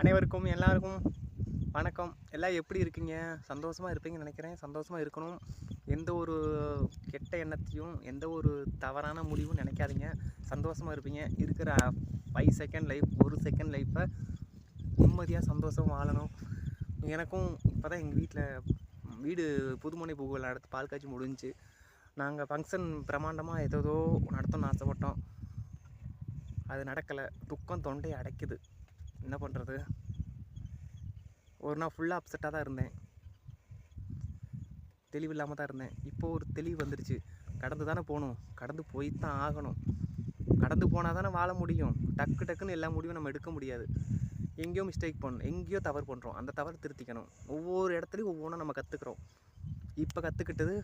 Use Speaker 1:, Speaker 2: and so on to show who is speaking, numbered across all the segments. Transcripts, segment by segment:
Speaker 1: அனைவருக்கும் எல்லாருக்கும் வணக்கம். எல்லாம் எப்படி இருக்கீங்க? சந்தோஷமாக இருப்பீங்கன்னு நினைக்கிறேன். சந்தோஷமாக இருக்கணும். எந்த ஒரு கெட்ட எண்ணத்தையும் எந்த ஒரு தவறான முடிவும் நினைக்காதீங்க. சந்தோஷமாக இருப்பீங்க. இருக்கிற ஃபைவ் செகண்ட் லைஃப் ஒரு செகண்ட் லைஃப்பை நிம்மதியாக சந்தோஷமாக வாழணும். எனக்கும் இப்போ தான் எங்கள் வீட்டில் வீடு புதுமனை பூவில் நடத்து பால் காய்ச்சி முடிஞ்சுச்சு. நாங்கள் ஃபங்க்ஷன் பிரமாண்டமாக ஏதோ நடத்தணும்னு ஆசைப்பட்டோம். அது நடக்கலை. துக்கம் தொண்டையை அடைக்குது. என்ன பண்ணுறது ஒரு நாள் ஃபுல்லாக அப்செட்டாக தான் இருந்தேன். தெளிவு இல்லாமல் தான் இருந்தேன். இப்போ ஒரு தெளிவு வந்துடுச்சு கடந்து தானே போகணும். கடந்து போய் தான் ஆகணும். கடந்து போனால் தானே வாழ முடியும். டக்கு டக்குன்னு எல்லா முடிவும் நம்ம எடுக்க முடியாது. எங்கேயோ மிஸ்டேக் பண்ணணும் எங்கேயோ தவறு பண்ணுறோம் அந்த தவறு திருத்திக்கணும். ஒவ்வொரு இடத்துலையும் ஒவ்வொன்றும் நம்ம கற்றுக்குறோம் இப்போ கற்றுக்கிட்டது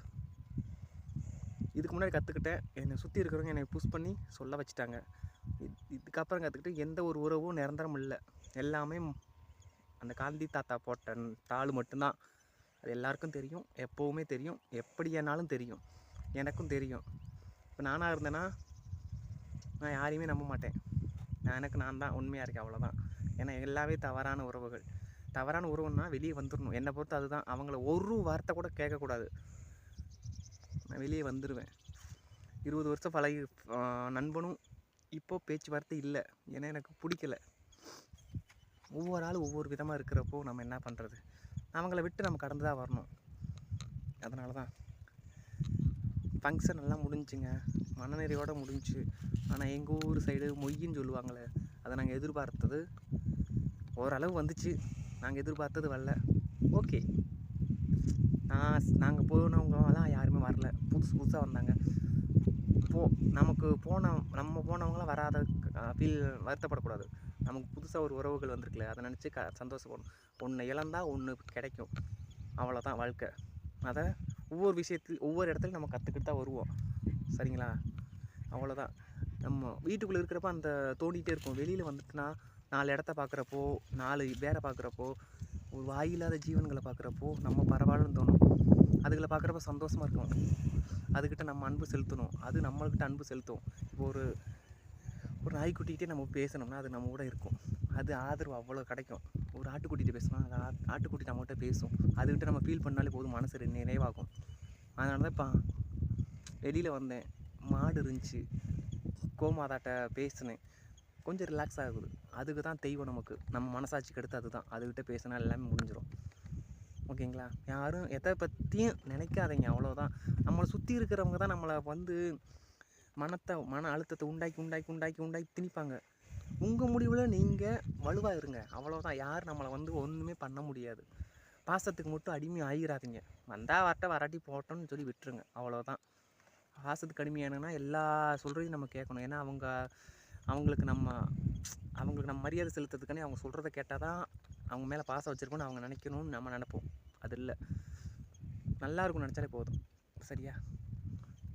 Speaker 1: இதுக்கு முன்னாடி கற்றுக்கிட்டேன் என்னை சுற்றி இருக்கிறவங்க என்னை புஷ் பண்ணி சொல்ல வச்சுட்டாங்க. இதுக்கப்புறம் கற்றுக்கிட்டு எந்த ஒரு உறவும் நிரந்தரம் இல்லை. எல்லாமே அந்த காந்தி தாத்தா போட்ட தாள் மட்டும்தான். அது எல்லாருக்கும் தெரியும் எப்போவுமே தெரியும் எப்படியானாலும் தெரியும். எனக்கும் தெரியும். இப்போ நானாக இருந்தேன்னா நான் யாரையுமே நம்ப மாட்டேன். நான் எனக்கு நான் தான் உண்மையாக இருக்கேன் அவ்வளோதான் ஏன்னா எல்லாமே தவறான உறவுகள். தவறான உறவுன்னா வெளியே வந்துடணும் என்னை பொறுத்து அதுதான். அவங்கள ஒரு வார்த்தை கூட கேட்கக்கூடாது. நான் வெளியே வந்துடுவேன் இருபது வருஷம் பழகி நண்பனும் இப்போ பேச்சுவார்த்தை இல்லை. ஏன்னா எனக்கு பிடிக்கல. ஒவ்வொரு ஆள் ஒவ்வொரு விதமாக இருக்கிறப்போ நம்ம என்ன பண்ணுறது அவங்கள விட்டு நம்ம கடந்து தான் வரணும். அதனால தான் ஃபங்க்ஷன் எல்லாம் முடிஞ்சுங்க. மனநிறைவோடு முடிஞ்சு. ஆனால் எங்கள் ஊர் சைடு மொய்யின்னு சொல்லுவாங்களே அதை நாங்கள் எதிர்பார்த்தது ஓரளவு வந்துச்சு. நாங்கள் எதிர்பார்த்தது வரல. ஓகே நான் நாங்கள் போனவங்கலாம் யாருமே வரல. புதுசு புதுசாக வந்தாங்க. போ நமக்கு போன நம்ம போனவங்களாம் வராத ஃபீல் வருத்தப்படக்கூடாது. நமக்கு புதுசாக ஒரு உறவுகள் வந்திருக்குல்ல அதை நினச்சி க சந்தோஷப்படணும். ஒன்று இழந்தால் ஒன்று கிடைக்கும். அவ்வளோதான் வாழ்க்கை. அதை ஒவ்வொரு விஷயத்தில் ஒவ்வொரு இடத்துலையும் நம்ம கற்றுக்கிட்டு தான் வருவோம். சரிங்களா? அவ்வளோதான் நம்ம வீட்டுக்குள்ளே இருக்கிறப்ப அந்த தோண்டிகிட்டே இருக்கும் வெளியில் வந்துட்டுனா நாலு இடத்த பார்க்குறப்போ நாலு பேரை பார்க்குறப்போ ஒரு வாயில்லாத ஜீவன்களை பார்க்குறப்போ நம்ம பரவாயில்லன்னு தோணும். அதுகளை பார்க்குறப்ப சந்தோஷமாக இருக்கும் அதுக்கிட்ட நம்ம அன்பு செலுத்தணும். அது நம்மள்கிட்ட அன்பு செலுத்தும். இப்போ ஒரு ஒரு நாய்க்குட்டிகிட்டே நம்ம பேசணும்னா அது நம்ம கூட இருக்கும். அது ஆதரவு அவ்வளோ கிடைக்கும். ஒரு ஆட்டுக்குட்டிகிட்ட பேசினா அது ஆ- ஆட்டுக்குட்டி நம்மகிட்ட பேசும். அதுக்கிட்ட நம்ம ஃபீல் பண்ணாலே போதும். மனசு நினைவாகும் நிறைவாகும். அதனால தான் இப்போ வெளியில் வந்தேன். மாடு இருந்துச்சு. கோமாதாட்ட பேசினேன். கொஞ்சம் ரிலாக்ஸ் ஆகுது. அதுக்கு தான் தெய்வம் நமக்கு. நம்ம மனசாட்சிக்கு எடுத்து அதுதான். அதுக்கிட்ட பேசினா எல்லாமே முடிஞ்சிடும் ஓகேங்களா? யாரும் எதை பற்றியும் நினைக்காதீங்க அவ்வளோதான் நம்மளை சுற்றி இருக்கிறவங்க தான் நம்மளை வந்து மனத்தை மன அழுத்தத்தை உண்டாக்கி உண்டாக்கி உண்டாக்கி உண்டாக்கி திணிப்பாங்க. உங்கள் முடிவில் நீங்கள் வலுவாக இருங்க. அவ்வளோதான் யார் நம்மளை வந்து ஒன்றுமே பண்ண முடியாது. பாசத்துக்கு மட்டும் அடிமை ஆகிடாதீங்க வந்தால் வரட்ட வராட்டி போட்டோம்னு சொல்லி விட்டுருங்க. அவ்வளோதான் பாசத்துக்கு அடிமையானுங்கன்னா எல்லா சொல்கிறதையும் நம்ம கேட்கணும். ஏன்னா அவங்க அவங்களுக்கு நம்ம அவங்களுக்கு நம்ம மரியாதை செலுத்துறதுக்கானே அவங்க சொல்கிறத கேட்டால் தான் அவங்க மேலே பாசம் வச்சுருக்கோன்னு அவங்க நினைக்கணும்னு நம்ம நினைப்போம். அது இல்லை. நல்லா இருக்கும் நினச்சாலே போதும். சரியா?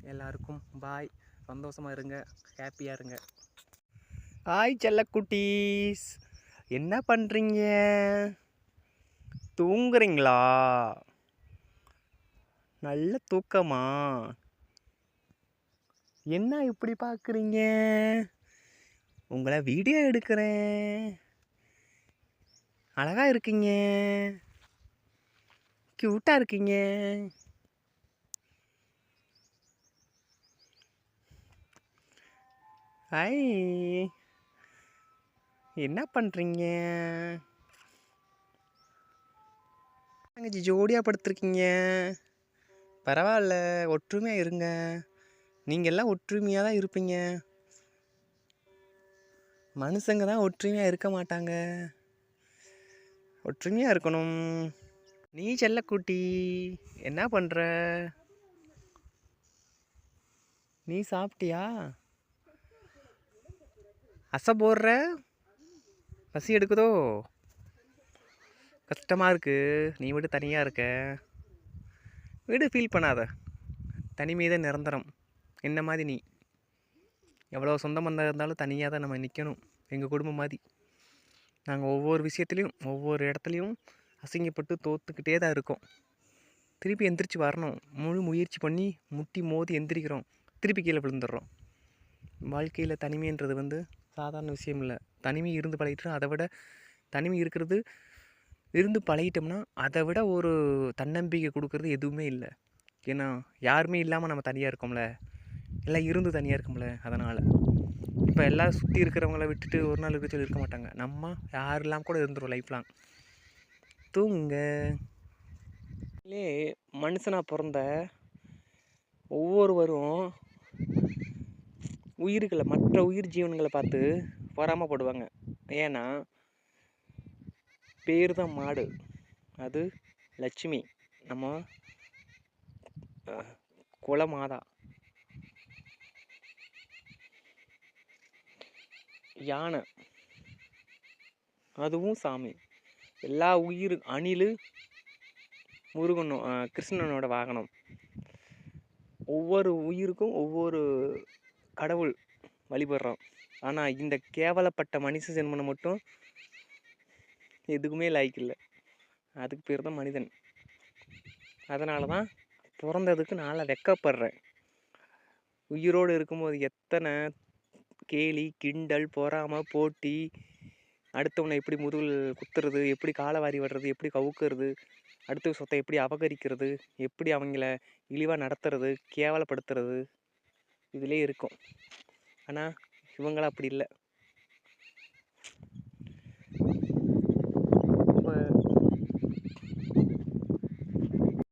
Speaker 1: எல்லாருக்கும் பாய் சந்தோஷமாக இருங்க. ஹாப்பியாக இருங்க. ஹாய் செல்லக்குட்டீஸ். என்ன பண்ணுறீங்க தூங்குறீங்களா? நல்ல தூக்கமா? என்ன இப்படி பார்க்குறீங்க உங்களை வீடியோ எடுக்கிறேன். அழகாக இருக்கீங்க. க்யூட்டாக இருக்கீங்க. ஹாய் என்ன பண்ணுறீங்க தங்கச்சி ஜோடியாக படுத்துருக்கீங்க. பரவாயில்ல ஒற்றுமையாக இருங்க. நீங்கள் எல்லாம் ஒற்றுமையாக தான் இருப்பீங்க. மனுஷங்க தான் ஒற்றுமையாக இருக்க மாட்டாங்க. ஒற்றுமையாக இருக்கணும். நீ செல்லக்குட்டி என்ன பண்ணுற நீ சாப்பிட்டியா? அசை போடுற? பசி எடுக்குதோ? கஷ்டமாக இருக்கு. நீ மட்டும் தனியாக இருக்க. வீடு ஃபீல் பண்ணாத. தனிமை நிரந்தரம். என்ன மாதிரி நீ? எவ்வளோ சொந்த பந்தம் இருந்தாலும் தனியாக தான் நம்ம நிற்கணும் எங்கள் குடும்பம் மாதிரி. நாங்கள் ஒவ்வொரு விஷயத்துலையும் ஒவ்வொரு இடத்துலையும் அசிங்கப்பட்டு தோத்துக்கிட்டே தான் இருக்கோம். திருப்பி எந்திரிச்சு வரணும். முழு முயற்சி பண்ணி முட்டி மோதி எந்திரிக்கிறோம். திருப்பி கீழே விழுந்துடுறோம். வாழ்க்கையில் தனிமைன்றது வந்து சாதாரண விஷயம் இல்லை. தனிமை இருந்து பழகிட்டு அதை விட தனிமை இருக்கிறது இருந்து பழகிட்டோம்னா அதை விட ஒரு தன்னம்பிக்கை கொடுக்கறது எதுவுமே இல்லை. ஏன்னா யாருமே இல்லாமல் நம்ம தனியாக இருக்கோம்ல. எல்லாம் இருந்து தனியாக இருக்கோம்ல அதனால். இப்போ எல்லாம் சுற்றி இருக்கிறவங்கள விட்டுட்டு ஒரு நாள் இருக்க சொல்லி இருக்க மாட்டாங்க. நம்ம யாரெல்லாம் கூட இருந்துரும் லைஃப் லாங் தூங்க மனுஷனாக பிறந்த ஒவ்வொருவரும் உயிர்களை மற்ற உயிர் ஜீவன்களை பார்த்து பொறாமப்படுவாங்க ஏன்னா பேர் தான் மாடு. அது லட்சுமி. நம்ம குலமாதா. யானை. அதுவும் சாமி. எல்லா உயிர் அணில் முருகனும் கிருஷ்ணனோட வாகனம். ஒவ்வொரு உயிருக்கும் ஒவ்வொரு கடவுள் வழிபடுறோம் ஆனால் இந்த கேவலப்பட்ட மனுஷ ஜென்மனை மட்டும் எதுக்குமே லாய்க்கு இல்லை. அதுக்கு பேர் தான் மனிதன். அதனால தான் பிறந்ததுக்கு நான் வெக்கப்படுறேன். உயிரோடு இருக்கும்போது எத்தனை கேலி கிண்டல் பொறாமை போட்டி. அடுத்தவனை எப்படி முதுகில் குத்துறது எப்படி காலை வாரி விடுறது எப்படி கவுக்கிறது அடுத்த சொத்தை எப்படி அபகரிக்கிறது எப்படி அவங்கள இழிவாக நடத்துறது கேவலப்படுத்துறது. இதிலே இருக்கும். ஆனால் இவங்களாம் அப்படி இல்லை.